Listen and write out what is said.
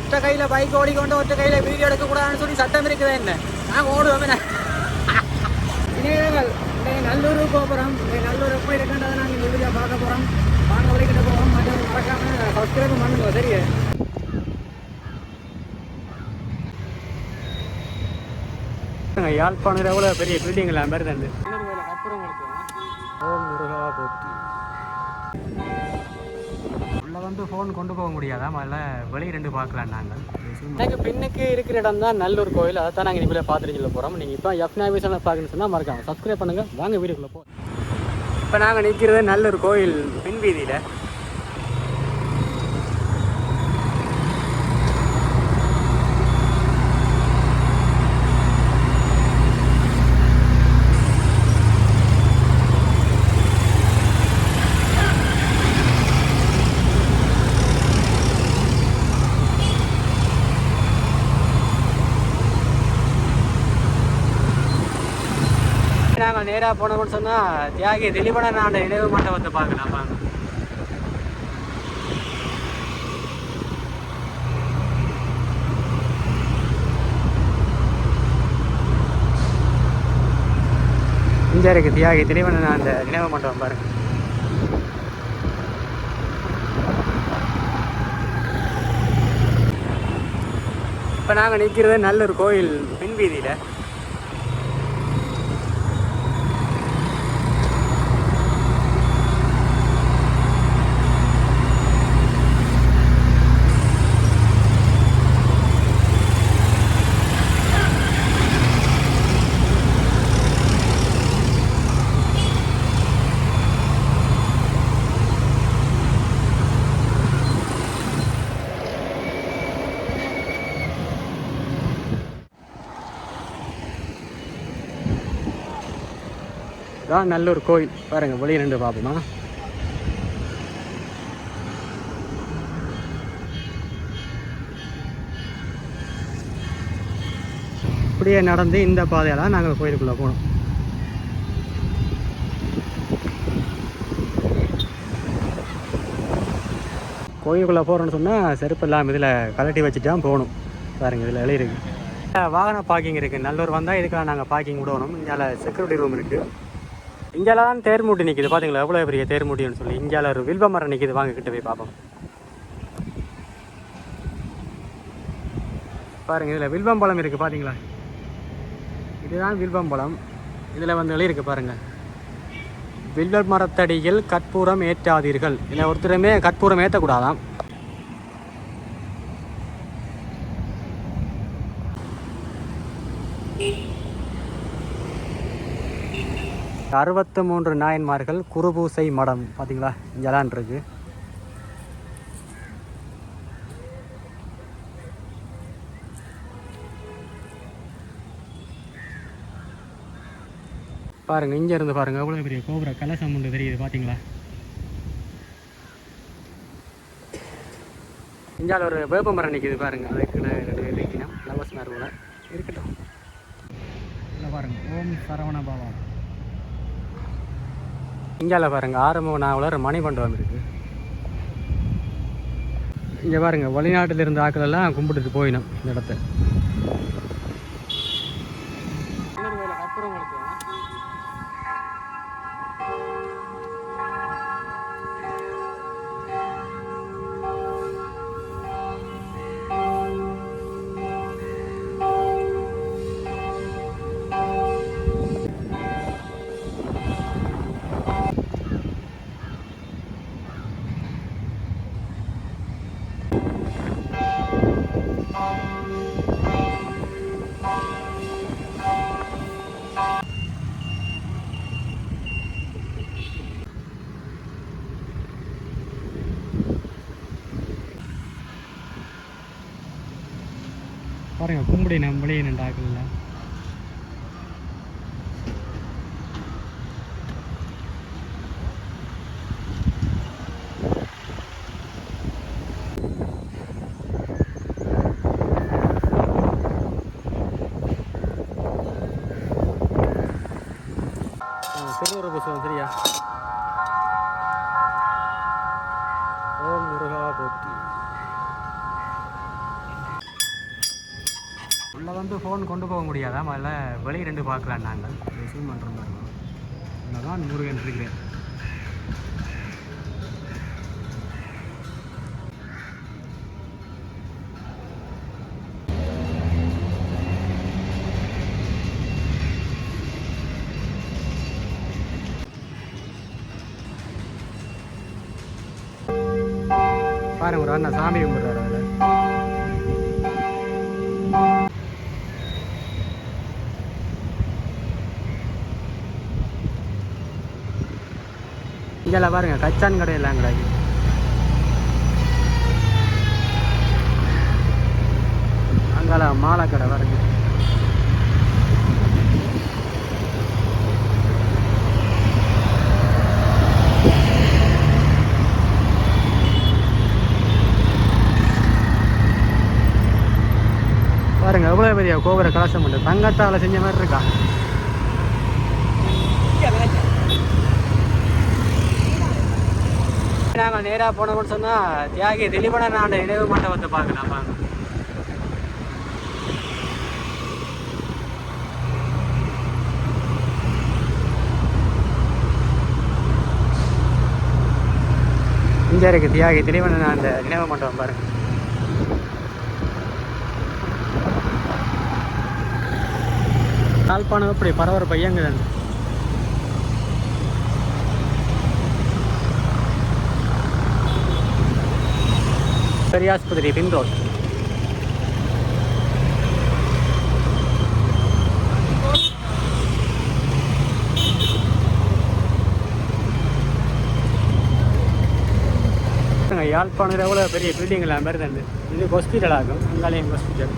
ஒற்றை கையில பைக் ஓடிக்கொண்டு ஒற்றை கையில வீடியோ எடுக்க கூடாதுன்னு சொல்லி சட்டம் இருக்குதா என்ன நான் ஓடுவோமே நான் இணையங்கள் இன்றைக்கு நல்லூர் போகிறோம் நல்லூர் எப்படி இருக்குன்றதை நாங்கள் வீடியோ பார்க்க போகிறோம் வாங்க வரைக்கிட்ட போவோம் மற்றும் மறக்காம சப்ஸ்கிரைப் பண்ணுங்க சரியா யாழ்ப்பாணம் எவ்வளோ பெரிய பில்டிங் எல்லாம் மாதிரி தான் அப்புறம் ஓம் முருகா போற்றி உள்ள வந்து ஃபோன் கொண்டு போக முடியாதா? அதில் வெளியே ரெண்டு பார்க்கலாம் நாங்கள் எனக்கு பின்னுக்கு இருக்கிற இடம் தான் நல்லூர் கோயில். அதை தான் நாங்கள் இனிமேல் பார்த்துட்டு சொல்ல போகிறோம் நீங்கள் இப்போ எஃப் சேனல் பார்க்கணும்னு சொன்னால் மறக்காம சப்ஸ்கிரைப் பண்ணுங்கள் வாங்க வீடியோக்குள்ளே போ இப்போ நாங்கள் நிற்கிறது நல்லூர் கோயில் பின் வீதியில் நாங்கள் நேராக போனோம்னு சொன்னால் தியாகி திலீபன நான் நினைவு மண்டபத்தை பார்க்கலாம் வாங்க இங்கே இருக்கு தியாகி திலீபன அந்த நினைவு மண்டபம் பாருங்க. இப்போ நாங்கள் நிற்கிறது நல்லூர் கோயில் பின் தான் நல்லூர் கோயில். பாருங்க வெளியே ரெண்டு பார்ப்போமா? அப்படியே நடந்து இந்த பாதையெல்லாம் நாங்கள் கோயிலுக்குள்ளே போனோம். கோயிலுக்குள்ளே போகிறோன்னு சொன்னால் செருப்பு இல்லாமல் இதில் கலட்டி வச்சுட்டு தான் போகணும். பாருங்க இதில் எழுதிருக்கு வாகன பார்க்கிங் இருக்குது நல்லூர் வந்தால் இதுக்கெல்லாம் நாங்கள் பார்க்கிங் விடணும். இங்கே செக்யூரிட்டி ரூம் இருக்குது இங்கெல்லாம் தான் தேர் மூட்டி நிற்கிது பார்த்தீங்களா எவ்வளோ பெரிய தேர்மூட்டின்னு சொல்லி. இங்கே ஒரு வில்வ மரம் நிற்கிது வாங்க கிட்ட போய் பார்ப்போம். பாருங்கள் இதில் வில்வம் பழம் இருக்குது பார்த்தீங்களா இதுதான் வில்வம் பழம் இதில் வந்து இருக்குது பாருங்கள் வில்வ மரத்தடியில் கற்பூரம் ஏற்றாதீர்கள். இதில் ஒருத்தருமே கற்பூரம் ஏற்றக்கூடாதாம் அறுபத்து மூன்று நாயன்மார்கள் குருபூசை மடம் பார்த்தீங்களா இங்கெல்லாம் இருக்கு. பாருங்க இங்க இருந்து பாருங்க எவ்வளோ பெரிய கோபுர கலசம் ஒன்று தெரியுது பார்த்தீங்களா இஞ்சால ஒரு வேப்ப மரம் நிற்கிது பாருங்க. அதுக்கு ரெண்டு நிற்கணும் இருக்கட்டும். இல்லை பாருங்க ஓம் சரவண பாபா இங்கால பாருங்க ஆரம்ப நாவலர் மணிமண்டபம் இருக்கு. இங்க பாருங்க வெளிநாட்டில் இருந்த ஆட்கள் எல்லாம் கும்பிட்டுட்டு போயினோம் இந்த இடத்த. பாருங்கள் கும்பிடி நம்மளே நின்றாக்கல திருவூர் புஸ்தகம் சரியா ஓம் முருகா போற்றி உள்ளே வந்து ஃபோன் கொண்டு போக முடியாதா? முதல்ல வெளியே ரெண்டு பார்க்கலாம் நாங்கள். ரிசீவ் பண்ணுற மாதிரி தான் முருகன் இருக்கிறேன் பாருங்க ஒரு அண்ணா சாமி கும்பிட்றாரு அதில். இங்கெல்லாம் பாருங்க கச்சான் கடை எல்லாம் கிடையாது அங்கால மாலை கடை பாருங்க. பாருங்க எவ்வளோ பெரிய கோபுர கலசம் உண்டு. தங்கத்தால் செஞ்ச மாதிரி இருக்கா? நாங்கள் நேராக போனோம்னு சொன்னால் தியாகி திலீபன நான் நினைவு மண்டபத்தை பார்க்கலாம்? பாருங்க இங்கே இருக்குது தியாகி திலீபன அந்த நினைவு மண்டபம் பாருங்க. யாழ்ப்பாணம் எப்படி பரபரப்பு இயங்குது. பெரியாஸ்பத்திரி பின் ரோட் யாழ்ப்பாணம் எவ்வளோ பெரிய பில்டிங் எல்லாம் மாதிரி தான் இது ஹாஸ்பிட்டல் ஆகும் அங்காலையும் ஹாஸ்பிட்டல்